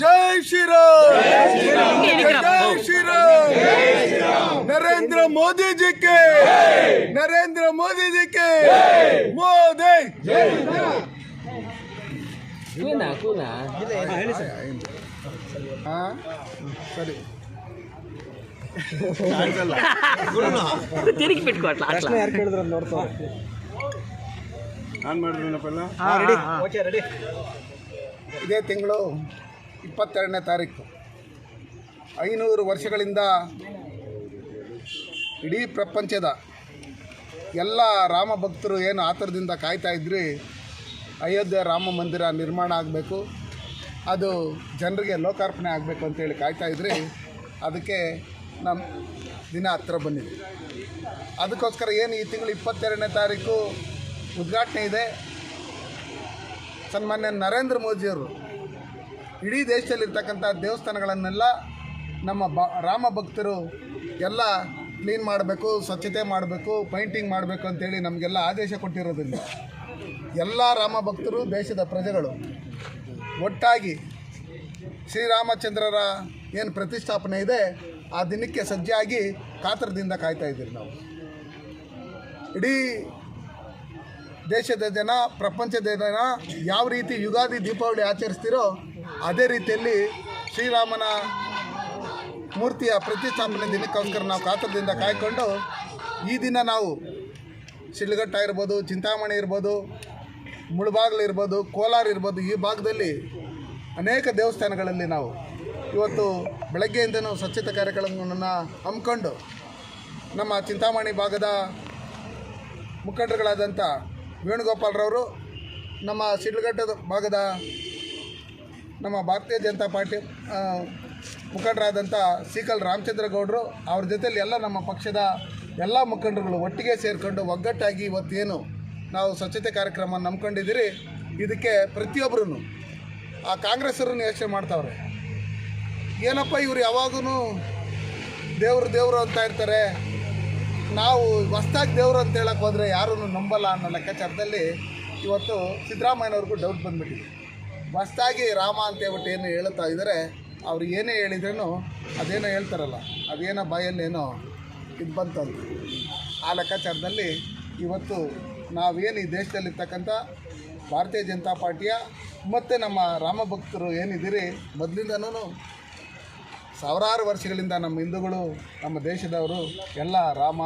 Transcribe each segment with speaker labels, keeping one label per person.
Speaker 1: ಜೈ ಶ್ರೀರಾಮ್. ಜೈ ಶ್ರೀರಾಮ್. ನರೇಂದ್ರ ಮೋದಿ ಜಿ ಕೆ ನರೇಂದ್ರ ಮೋದಿ ಜಿ ಕೆ ಮೋದಿ.
Speaker 2: ಕೂನಾ ಕೂನಾ?
Speaker 1: ಹೇಳಿ ಸರಿ.
Speaker 2: ತಿರುಗಿ
Speaker 3: ಯಾರು ಕೇಳಿದ್ರು ಅಂತ ನೋಡ್ತಾರೆ
Speaker 1: ನಾನು
Speaker 3: ರೆಡಿ ಓಕೆ ರೆಡಿ
Speaker 1: ಇದೇ ತಿಂಗಳು ಇಪ್ಪತ್ತೆರಡನೇ ತಾರೀಕು. ಐನೂರು ವರ್ಷಗಳಿಂದ ಇಡೀ ಪ್ರಪಂಚದ ಎಲ್ಲ ರಾಮ ಭಕ್ತರು ಏನು ಆತರದಿಂದ ಕಾಯ್ತಾ ಇದ್ರಿ ಅಯೋಧ್ಯೆ ರಾಮ ಮಂದಿರ ನಿರ್ಮಾಣ ಆಗಬೇಕು ಅದು ಜನರಿಗೆ ಲೋಕಾರ್ಪಣೆ ಆಗಬೇಕು ಅಂತೇಳಿ ಕಾಯ್ತಾ ಇದ್ರಿ. ಅದಕ್ಕೆ ನಮ್ಮ ದಿನ ಹತ್ತಿರ ಬಂದಿದೆ. ಅದಕ್ಕೋಸ್ಕರ ಏನು ಈ ತಿಂಗಳು ಇಪ್ಪತ್ತೆರಡನೇ ತಾರೀಕು ಉದ್ಘಾಟನೆ ಇದೆ. ಸನ್ಮಾನ್ಯ ನರೇಂದ್ರ ಮೋದಿಯವರು ಇಡೀ ದೇಶದಲ್ಲಿರ್ತಕ್ಕಂಥ ದೇವಸ್ಥಾನಗಳನ್ನೆಲ್ಲ ನಮ್ಮ ಬ, ರಾಮ ಭಕ್ತರು ಎಲ್ಲ ಕ್ಲೀನ್ ಮಾಡಬೇಕು, ಸ್ವಚ್ಛತೆ ಮಾಡಬೇಕು, ಪೈಂಟಿಂಗ್ ಮಾಡಬೇಕು ಅಂತೇಳಿ ನಮಗೆಲ್ಲ ಆದೇಶ ಕೊಟ್ಟಿರೋದ್ರಿಂದ ಎಲ್ಲ ರಾಮ ಭಕ್ತರು, ದೇಶದ ಪ್ರಜೆಗಳು ಒಟ್ಟಾಗಿ ಶ್ರೀರಾಮಚಂದ್ರರ ಏನು ಪ್ರತಿಷ್ಠಾಪನೆ ಇದೆ ಆ ದಿನಕ್ಕೆ ಸಜ್ಜಾಗಿ ಕಾತರದಿಂದ ಕಾಯ್ತಾ ಇದ್ದೀರಿ ನಾವು. ಇಡೀ ದೇಶದ ಜನ, ಪ್ರಪಂಚದ ಜನ ಯಾವ ರೀತಿ ಯುಗಾದಿ, ದೀಪಾವಳಿ ಆಚರಿಸ್ತೀರೋ ಅದೇ ರೀತಿಯಲ್ಲಿ ಶ್ರೀರಾಮನ ಮೂರ್ತಿಯ ಪ್ರತಿಷ್ಠಾಪನೆ ದಿನಕ್ಕೋಸ್ಕರ ನಾವು ಕಾತರದಿಂದ ಕಾಯ್ಕೊಂಡು ಈ ದಿನ ನಾವು ಶಿಡ್ಲಘಟ್ಟ ಇರ್ಬೋದು, ಚಿಂತಾಮಣಿ ಇರ್ಬೋದು, ಮುಳಬಾಗ್ಲು ಇರ್ಬೋದು, ಕೋಲಾರ ಇರ್ಬೋದು, ಈ ಭಾಗದಲ್ಲಿ ಅನೇಕ ದೇವಸ್ಥಾನಗಳಲ್ಲಿ ನಾವು ಇವತ್ತು ಬೆಳಗ್ಗೆಯಿಂದನೂ ಸ್ವಚ್ಛತೆ ಕಾರ್ಯಕ್ರಮಗಳನ್ನು ಹಮ್ಮಿಕೊಂಡು ನಮ್ಮ ಚಿಂತಾಮಣಿ ಭಾಗದ ಮುಖಂಡರುಗಳಾದಂಥ ವೇಣುಗೋಪಾಲ್ರವರು, ನಮ್ಮ ಸಿಡ್ಲಘಟ್ಟದ ಭಾಗದ ನಮ್ಮ ಭಾರತೀಯ ಜನತಾ ಪಾರ್ಟಿ ಮುಖಂಡರಾದಂಥ ಸೀಕಲ್ ರಾಮಚಂದ್ರ ಗೌಡರು, ಅವ್ರ ಜೊತೆಯಲ್ಲಿ ಎಲ್ಲ ನಮ್ಮ ಪಕ್ಷದ ಎಲ್ಲ ಮುಖಂಡರುಗಳು ಒಟ್ಟಿಗೆ ಸೇರಿಕೊಂಡು ಒಗ್ಗಟ್ಟಾಗಿ ಇವತ್ತೇನು ನಾವು ಸ್ವಚ್ಛತೆ ಕಾರ್ಯಕ್ರಮ ನಂಬ್ಕೊಂಡಿದ್ದೀರಿ ಇದಕ್ಕೆ ಪ್ರತಿಯೊಬ್ಬರೂ ಆ ಕಾಂಗ್ರೆಸ್ಸರನ್ನು ಯೋಚನೆ ಮಾಡ್ತಾವ್ರೆ. ಏನಪ್ಪ ಇವ್ರು ಯಾವಾಗೂ ದೇವರು ದೇವರು ಅಂತ ಇರ್ತಾರೆ. ನಾವು ಹೊಸ್ದಾಗಿ ದೇವರು ಅಂತ ಹೇಳಕ್ಕೆ ಹೋದರೆ ಯಾರೂ ನಂಬಲ್ಲ ಅನ್ನೋ ಲೆಕ್ಕಾಚಾರದಲ್ಲಿ ಇವತ್ತು ಸಿದ್ದರಾಮಯ್ಯನವ್ರಿಗೂ ಡೌಟ್ ಬಂದ್ಬಿಟ್ಟಿದೆ. ಹೊಸ್ದಾಗಿ ರಾಮ ಅಂತ ಹೇಳ್ಬಿಟ್ಟು ಏನು ಹೇಳ್ತಾ ಇದ್ದಾರೆ ಅವ್ರು ಏನೇ ಹೇಳಿದ್ರೂ ಅದೇನೋ ಹೇಳ್ತಾರಲ್ಲ, ಅದೇನೋ ಬಾಯಲ್ಲೇನೋ ಇದು ಬಂತಂತ. ಆ ಲೆಕ್ಕಾಚಾರದಲ್ಲಿ ಇವತ್ತು ನಾವೇನು ಈ ದೇಶದಲ್ಲಿರ್ತಕ್ಕಂಥ ಭಾರತೀಯ ಜನತಾ ಪಾರ್ಟಿಯ ಮತ್ತು ನಮ್ಮ ರಾಮ ಭಕ್ತರು ಏನಿದ್ದೀರಿ ಮೊದಲಿಂದನೂ ಸಾವಿರಾರು ವರ್ಷಗಳಿಂದ ನಮ್ಮ ಹಿಂದೂಗಳು, ನಮ್ಮ ದೇಶದವರು ಎಲ್ಲ ರಾಮ,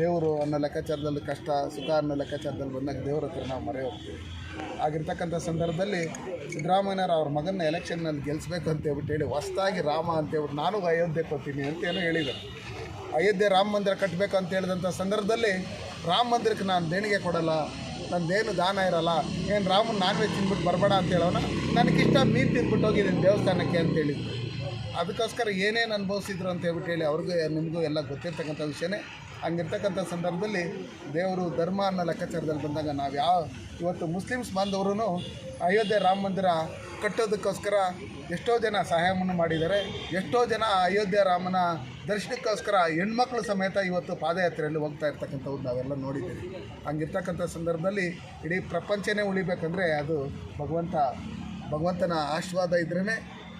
Speaker 1: ದೇವರು ಅನ್ನೋ ಲೆಕ್ಕಾಚಾರದಲ್ಲಿ ಕಷ್ಟ, ಸುಖ ಅನ್ನೋ ಲೆಕ್ಕಾಚಾರದಲ್ಲಿ ಬಂದಾಗ ದೇವ್ರ ಹತ್ರ ನಾವು ಮರೆ ಹೋಗ್ತೀವಿ. ಆಗಿರ್ತಕ್ಕಂಥ ಸಂದರ್ಭದಲ್ಲಿ ಸಿದ್ದರಾಮಯ್ಯನವರು ಅವ್ರ ಮಗನ ಎಲೆಕ್ಷನ್ನಲ್ಲಿ ಗೆಲ್ಲಿಸ್ಬೇಕು ಅಂತ ಹೇಳ್ಬಿಟ್ಟು ಹೇಳಿ ಹೊಸ್ದಾಗಿ ರಾಮ ಅಂತ ಹೇಳ್ಬಿಟ್ಟು ನಾನು ಅಯೋಧ್ಯೆ ಕೊಡ್ತೀನಿ ಅಂತ ಏನೋ ಹೇಳಿದರು. ಅಯೋಧ್ಯೆ ರಾಮ ಮಂದಿರ ಕಟ್ಟಬೇಕು ಅಂತ ಹೇಳಿದಂಥ ಸಂದರ್ಭದಲ್ಲಿ ರಾಮ ಮಂದಿರಕ್ಕೆ ನಾನು ದೇಣಿಗೆ ಕೊಡಲ್ಲ, ನಂದೇನು ದಾನ ಇರಲ್ಲ, ಏನು ರಾಮನ ನಾನ್ ವೆಜ್ ತಿನ್ಬಿಟ್ಟು ಬರಬೇಡ ಅಂತ ಹೇಳೋಣ ನನಗಿಷ್ಟ ಮೀನು ತಿನ್ಬಿಟ್ಟು ಹೋಗಿದ್ದೀನಿ ದೇವಸ್ಥಾನಕ್ಕೆ ಅಂತ ಹೇಳಿದ್ರು. ಅದಕ್ಕೋಸ್ಕರ ಏನೇನು ಅನುಭವಿಸಿದ್ರು ಅಂತ ಹೇಳ್ಬಿಟ್ಟು ಹೇಳಿ ಅವ್ರಿಗೂ, ನಿಮಗೂ ಎಲ್ಲ ಗೊತ್ತಿರ್ತಕ್ಕಂಥ ವಿಷಯನೇ. ಹಂಗಿರ್ತಕ್ಕಂಥ ಸಂದರ್ಭದಲ್ಲಿ ದೇವರು ಧರ್ಮ ಅನ್ನೋ ಲೆಕ್ಕಾಚಾರದಲ್ಲಿ ಬಂದಾಗ ನಾವು ಯಾವ ಇವತ್ತು ಮುಸ್ಲಿಮ್ಸ್ ಬಾಂಧವರು ಅಯೋಧ್ಯೆ ರಾಮ ಮಂದಿರ ಕಟ್ಟೋದಕ್ಕೋಸ್ಕರ ಎಷ್ಟೋ ಜನ ಸಹಾಯವನ್ನು ಮಾಡಿದ್ದಾರೆ. ಎಷ್ಟೋ ಜನ ಅಯೋಧ್ಯೆ ರಾಮನ ದರ್ಶನಕ್ಕೋಸ್ಕರ ಹೆಣ್ಮಕ್ಳು ಸಮೇತ ಇವತ್ತು ಪಾದಯಾತ್ರೆಯಲ್ಲಿ ಹೋಗ್ತಾ ಇರ್ತಕ್ಕಂಥವ್ರು ನಾವೆಲ್ಲ ನೋಡಿದ್ದೀವಿ. ಹಂಗಿರ್ತಕ್ಕಂಥ ಸಂದರ್ಭದಲ್ಲಿ ಇಡೀ ಪ್ರಪಂಚನೇ ಉಳಿಬೇಕಂದ್ರೆ ಅದು ಭಗವಂತ ಭಗವಂತನ ಆಶೀರ್ವಾದ ಇದ್ರೇ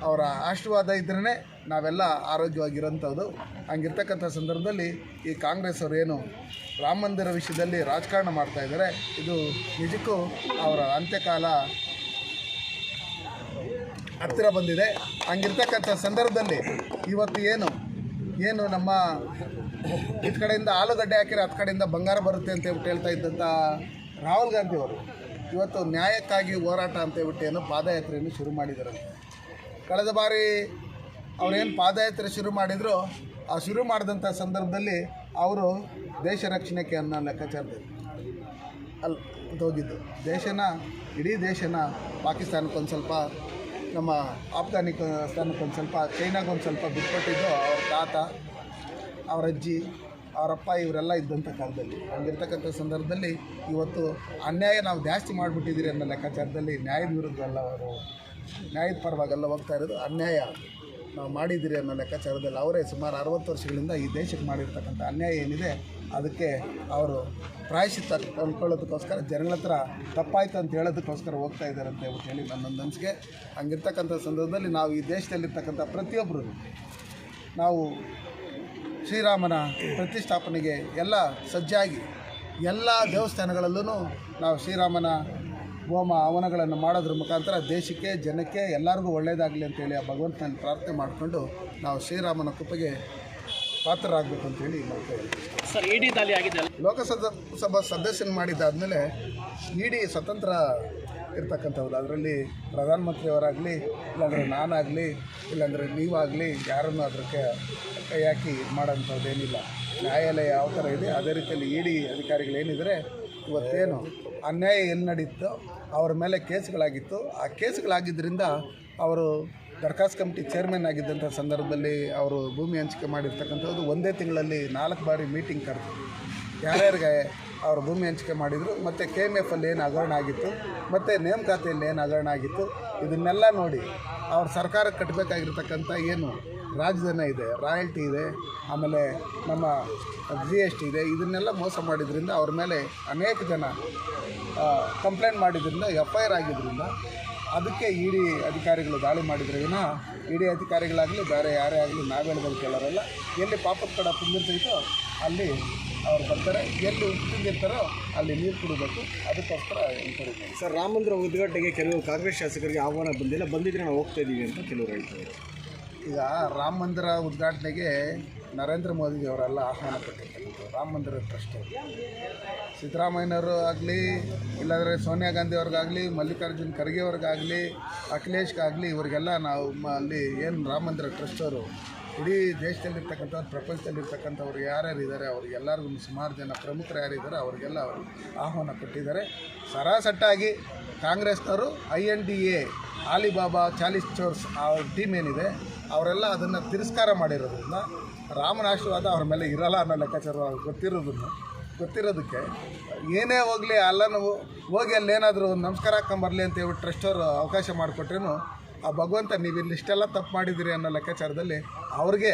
Speaker 1: ಅವರ ಆಶೀರ್ವಾದ ಇದ್ರೇ ನಾವೆಲ್ಲ ಆರೋಗ್ಯವಾಗಿರೋಂಥದ್ದು. ಹಂಗಿರ್ತಕ್ಕಂಥ ಸಂದರ್ಭದಲ್ಲಿ ಈ ಕಾಂಗ್ರೆಸ್ ಅವರು ಏನು ರಾಮ ಮಂದಿರ ವಿಷಯದಲ್ಲಿ ರಾಜಕಾರಣ ಮಾಡ್ತಾ ಇದ್ದಾರೆ. ಇದು ನಿಜಕ್ಕೂ ಅವರ ಅಂತ್ಯಕಾಲ ಹತ್ತಿರ ಬಂದಿದೆ. ಹಂಗಿರ್ತಕ್ಕಂಥ ಸಂದರ್ಭದಲ್ಲಿ ಇವತ್ತು ಏನು ಏನು ನಮ್ಮ ಈ ಕಡೆಯಿಂದ ಆಲೂಗಡ್ಡೆ ಹಾಕಿದ್ರೆ ಹತ್ತು ಕಡೆಯಿಂದ ಬಂಗಾರ ಬರುತ್ತೆ ಅಂತ ಹೇಳ್ಬಿಟ್ಟು ಹೇಳ್ತಾ ಇದ್ದಂಥ ರಾಹುಲ್ ಗಾಂಧಿ ಅವರು ಇವತ್ತು ನ್ಯಾಯಕ್ಕಾಗಿ ಹೋರಾಟ ಅಂತ ಹೇಳ್ಬಿಟ್ಟು ಏನು ಪಾದಯಾತ್ರೆಯನ್ನು ಶುರು ಮಾಡಿದ್ದಾರೆ. ಕಳೆದ ಬಾರಿ ಅವರೇನು ಪಾದಯಾತ್ರೆ ಶುರು ಮಾಡಿದ್ರು, ಆ ಶುರು ಮಾಡಿದಂಥ ಸಂದರ್ಭದಲ್ಲಿ ಅವರು ದೇಶ ರಕ್ಷಣೆಗೆ ಅನ್ನೋ ಲೆಕ್ಕಾಚಾರದಲ್ಲಿ ಅಲ್ಲಿ ಹೋಗಿದ್ದು ದೇಶನ, ಇಡೀ ದೇಶನ ಪಾಕಿಸ್ತಾನಕ್ಕೊಂದು ಸ್ವಲ್ಪ, ನಮ್ಮ ಆಫ್ಘಾನಿಸ್ತಾನಕ್ಕೊಂದು ಸ್ವಲ್ಪ ಚೈನಾಗೊಂದು ಸ್ವಲ್ಪ ಬಿಟ್ಕೊಟ್ಟಿದ್ದು ಅವ್ರ ತಾತ, ಅವರ ಅಜ್ಜಿ ಅವರಪ್ಪ ಇವರೆಲ್ಲ ಇದ್ದಂಥ ಕಾಲದಲ್ಲಿ. ಹಂಗಿರ್ತಕ್ಕಂಥ ಸಂದರ್ಭದಲ್ಲಿ ಇವತ್ತು ಅನ್ಯಾಯ ನಾವು ಜಾಸ್ತಿ ಮಾಡಿಬಿಟ್ಟಿದ್ದೀರಿ ಅನ್ನೋ ಲೆಕ್ಕಾಚಾರದಲ್ಲಿ ನ್ಯಾಯದ ವಿರುದ್ಧ ಅಲ್ಲ ಅವರು. ನ್ಯಾಯದ ಪರವಾಗೆಲ್ಲ ಹೋಗ್ತಾ ಇರೋದು ಅನ್ಯಾಯ. ನಾವು ಮಾಡಿದ್ದೀರಿ ಅನ್ನೋ ಲೆಕ್ಕಾಚಾರದಲ್ಲಿ ಅವರೇ ಸುಮಾರು ಅರವತ್ತು ವರ್ಷಗಳಿಂದ ಈ ದೇಶಕ್ಕೆ ಮಾಡಿರ್ತಕ್ಕಂಥ ಅನ್ಯಾಯ ಏನಿದೆ, ಅದಕ್ಕೆ ಅವರು ಪ್ರಾಯಶಿತ ಕಂಡ್ಕೊಳ್ಳೋದಕ್ಕೋಸ್ಕರ ಜನಗಳ ಹತ್ರ ತಪ್ಪಾಯ್ತು ಅಂತ ಹೇಳೋದಕ್ಕೋಸ್ಕರ ಹೋಗ್ತಾ ಇದ್ದಾರೆ ಅಂತ ಹೇಳಿ ಹೇಳಿ ನನ್ನೊಂದು ಅನಿಸಿಕೆ. ಹಂಗಿರ್ತಕ್ಕಂಥ ಸಂದರ್ಭದಲ್ಲಿ ನಾವು ಈ ದೇಶದಲ್ಲಿರ್ತಕ್ಕಂಥ ಪ್ರತಿಯೊಬ್ಬರು ನಾವು ಶ್ರೀರಾಮನ ಪ್ರತಿಷ್ಠಾಪನೆಗೆ ಎಲ್ಲ ಸಜ್ಜಾಗಿ ಎಲ್ಲ ದೇವಸ್ಥಾನಗಳಲ್ಲೂ ನಾವು ಶ್ರೀರಾಮನ ಹೋಮ ಹವನಗಳನ್ನು ಮಾಡೋದ್ರ ಮುಖಾಂತರ ದೇಶಕ್ಕೆ ಜನಕ್ಕೆ ಎಲ್ಲರಿಗೂ ಒಳ್ಳೆಯದಾಗಲಿ ಅಂತೇಳಿ ಆ ಭಗವಂತನಲ್ಲಿ ಪ್ರಾರ್ಥನೆ ಮಾಡಿಕೊಂಡು ನಾವು ಶ್ರೀರಾಮನ ಕೃಪೆಗೆ ಪಾತ್ರರಾಗಬೇಕು ಅಂತೇಳಿ
Speaker 3: ಸರ್ ಇಡಿ ದಾಳಿ ಆಗಿದೆ
Speaker 1: ಲೋಕಸಭಾ ಸಭಾ ಸದಸ್ಯನ ಮಾಡಿದ್ದಾದಮೇಲೆ ಇಡಿ ಸ್ವತಂತ್ರ ಇರ್ತಕ್ಕಂಥವ್ರು. ಅದರಲ್ಲಿ ಪ್ರಧಾನಮಂತ್ರಿಯವರಾಗಲಿ ಇಲ್ಲಾಂದರೆ ನಾನಾಗಲಿ ಇಲ್ಲಾಂದರೆ ನೀವಾಗಲಿ ಯಾರನ್ನು ಅದಕ್ಕೆ ಕೈ ಹಾಕಿ ಮಾಡೋಂಥದ್ದೇನಿಲ್ಲ ನ್ಯಾಯಾಲಯ ಯಾವ ಥರ ಇದೆ ಅದೇ ರೀತಿಯಲ್ಲಿ ಇಡಿ ಅಧಿಕಾರಿಗಳೇನಿದ್ದಾರೆ ಇವತ್ತೇನು ಅನ್ಯಾಯ ಎಲ್ಲಿ ನಡೀತೋ ಅವ್ರ ಮೇಲೆ ಕೇಸ್ಗಳಾಗಿತ್ತು. ಆ ಕೇಸ್ಗಳಾಗಿದ್ದರಿಂದ ಅವರು ದರ್ಖಾಸ್ತು ಕಮಿಟಿ ಚೇರ್ಮನ್ ಆಗಿದ್ದಂಥ ಸಂದರ್ಭದಲ್ಲಿ ಅವರು ಭೂಮಿ ಹಂಚಿಕೆ ಮಾಡಿರ್ತಕ್ಕಂಥದ್ದು ಒಂದೇ ತಿಂಗಳಲ್ಲಿ ನಾಲ್ಕು ಬಾರಿ ಮೀಟಿಂಗ್ ಕರೆದು ಯಾರ್ಯಾರಿಗೆ ಅವರು ಭೂಮಿ ಹಂಚಿಕೆ ಮಾಡಿದರು, ಮತ್ತು ಕೆ ಎಂ ಎಫಲ್ಲಿ ಏನು ಹಗರಣ ಆಗಿತ್ತು, ಮತ್ತು ನೇಮಕಾತಿಯಲ್ಲಿ ಏನು ಹಗರಣ ಆಗಿತ್ತು, ಇದನ್ನೆಲ್ಲ ನೋಡಿ ಅವ್ರ ಸರ್ಕಾರಕ್ಕೆ ಕಟ್ಟಬೇಕಾಗಿರ್ತಕ್ಕಂಥ ಏನು ರಾಜಧನ ಇದೆ ರಾಯಲ್ಟಿ ಇದೆ, ಆಮೇಲೆ ನಮ್ಮ ಜಿ ಎಸ್ ಟಿ ಇದೆ, ಇದನ್ನೆಲ್ಲ ಮೋಸ ಮಾಡಿದ್ರಿಂದ ಅವ್ರ ಮೇಲೆ ಅನೇಕ ಜನ ಕಂಪ್ಲೇಂಟ್ ಮಾಡಿದ್ರಿಂದ ಎಫ್ ಐ ಆರ್ ಆಗಿದ್ದರಿಂದ ಅದಕ್ಕೆ ಇ ಡಿ ಅಧಿಕಾರಿಗಳು ದಾಳಿ ಮಾಡಿದ್ರೆ ವಿನ ಇಡಿ ಅಧಿಕಾರಿಗಳಾಗಲಿ, ಬೇರೆ ಯಾರೇ ಆಗಲಿ, ನಾವು ಕೇಳೋರಲ್ಲ. ಎಲ್ಲಿ ಪಾಪದ ಕಡ ತುಂಬಿರ್ತೈತೋ ಅಲ್ಲಿ ಅವ್ರು ಬರ್ತಾರೆ. ಎಲ್ಲಿ ಉತ್ತಿರ್ತಾರೋ ಅಲ್ಲಿ ನೀರು ಕುಡಬೇಕು. ಅದಕ್ಕೋಸ್ಕರ ಮಾಡಿ
Speaker 3: ಸರ್ ರಾಮ ಮಂದಿರ ಉದ್ಘಾಟನೆಗೆ ಕೆಲವು ಕಾಂಗ್ರೆಸ್ ಶಾಸಕರಿಗೆ ಆಹ್ವಾನ ಬಂದಿಲ್ಲ. ಬಂದಿದ್ರೆ ನಾವು ಹೋಗ್ತಾ ಇದ್ದೀವಿ ಅಂತ ಕೆಲವರು ಹೇಳ್ತಾರೆ.
Speaker 1: ಈಗ ರಾಮ ಮಂದಿರ ಉದ್ಘಾಟನೆಗೆ ನರೇಂದ್ರ ಮೋದಿಯವರೆಲ್ಲ ಆಹ್ವಾನ ಕೊಟ್ಟಿರ್ತಕ್ಕಂಥದ್ದು ರಾಮ ಮಂದಿರ ಟ್ರಸ್ಟ್ ಸಿದ್ದರಾಮಯ್ಯನವರು ಆಗಲಿ, ಇಲ್ಲಾಂದರೆ ಸೋನಿಯಾ ಗಾಂಧಿ ಅವ್ರಿಗಾಗಲಿ ಮಲ್ಲಿಕಾರ್ಜುನ್ ಖರ್ಗೆ ಅವ್ರಿಗಾಗಲಿ ಅಖಿಲೇಶ್ಗಾಗಲಿ, ಇವರಿಗೆಲ್ಲ ನಾವು ಅಲ್ಲಿ ಏನು ರಾಮ ಮಂದಿರ ಟ್ರಸ್ಟ್ ಅವರು. ಇಡೀ ದೇಶದಲ್ಲಿರ್ತಕ್ಕಂಥವ್ರು, ಪ್ರಪಂಚದಲ್ಲಿರ್ತಕ್ಕಂಥವ್ರು ಯಾರ್ಯಾರು ಇದ್ದಾರೆ ಅವ್ರಿಗೆಲ್ಲರಿಗೂ ಸುಮಾರು ಜನ ಪ್ರಮುಖರು ಯಾರಿದ್ದಾರೆ ಅವರಿಗೆಲ್ಲ ಅವರು ಆಹ್ವಾನ ಕೊಟ್ಟಿದ್ದಾರೆ ಸರಾಸಟ್ಟಾಗಿ ಕಾಂಗ್ರೆಸ್ನವರು I N D A, Alibaba Chalisa ಚೋರ್ಸ್ ಆ ಟೀಮ್ ಏನಿದೆ ಅವರೆಲ್ಲ ಅದನ್ನು ತಿರಸ್ಕಾರ ಮಾಡಿರೋದ್ರಿಂದ ರಾಮನ ಆಶೀರ್ವಾದ ಅವ್ರ ಮೇಲೆ ಇರಲ್ಲ ಅನ್ನೋ ಲೆಕ್ಕಾಚಾರ ಗೊತ್ತಿರೋದನ್ನು ಗೊತ್ತಿರೋದಕ್ಕೆ ಏನೇ ಹೋಗಲಿ ಅಲ್ಲನೂ ಹೋಗಿ ಅಲ್ಲೇನಾದರೂ ನಮಸ್ಕಾರ ನಮಸ್ಕಾರ ಹಾಕ್ಕೊಂಬರ್ಲಿ ಅಂತ ಹೇಳ್ಬಿಟ್ಟು ಟ್ರಸ್ಟ್ ಅವರು ಅವಕಾಶ ಮಾಡಿಕೊಟ್ರೇನು ಆ ಭಗವಂತ ನೀವು ಇಲ್ಲಿ ಇಷ್ಟೆಲ್ಲ ತಪ್ಪು ಮಾಡಿದ್ದೀರಿ ಅನ್ನೋ ಲೆಕ್ಕಾಚಾರದಲ್ಲಿ ಅವ್ರಿಗೆ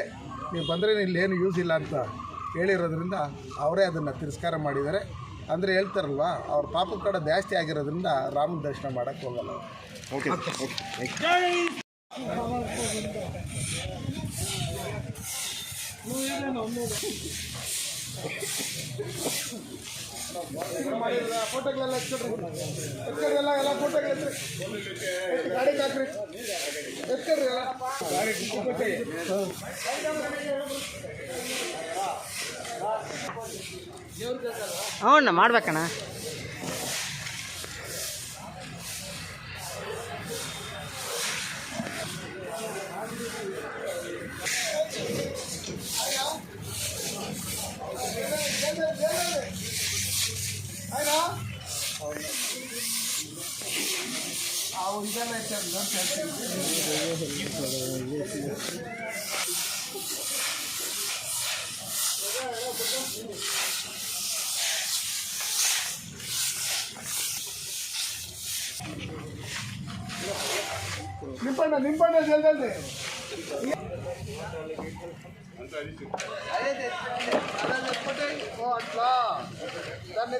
Speaker 1: ನೀವು ಬಂದರೆ ಇಲ್ಲಿ ಏನು ಯೂಸ್ ಇಲ್ಲ ಅಂತ ಹೇಳಿರೋದ್ರಿಂದ ಅವರೇ ಅದನ್ನು ತಿರಸ್ಕಾರ ಮಾಡಿದ್ದಾರೆ. ಅಂದರೆ ಹೇಳ್ತಾರಲ್ವ ಅವ್ರ ಪಾಪ ಕೂಡ ಜಾಸ್ತಿ ಆಗಿರೋದ್ರಿಂದ ರಾಮನ ದರ್ಶನ ಮಾಡೋಕ್ಕೆ ಹೋಗಲ್ಲ
Speaker 3: ಓಕೆ
Speaker 1: ಫೋಟೋಗಳೆಲ್ಲ ಎತ್ಕೊಡ್ರಿ ಎತ್ಕೊಡ್ರಿ ಎಲ್ಲ ಎಲ್ಲ ಫೋಟೋಗಳು ಎತ್ರಿ ಗಾಡಿಗೆ ಹಾಕ್ರಿ ಎತ್ಕೊಡ್ರಿ ಎಲ್ಲ
Speaker 2: ಅವನ್ನ ಮಾಡ್ಬೇಕಣ್ಣ
Speaker 1: నింపండి నింపండి జల్దండి అదే అట్లా. దాన్ని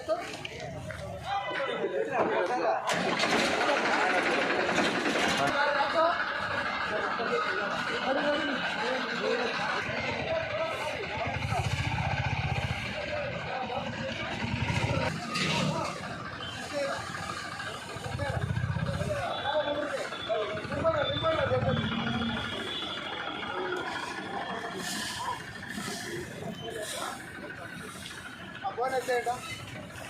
Speaker 1: Buenas tardes.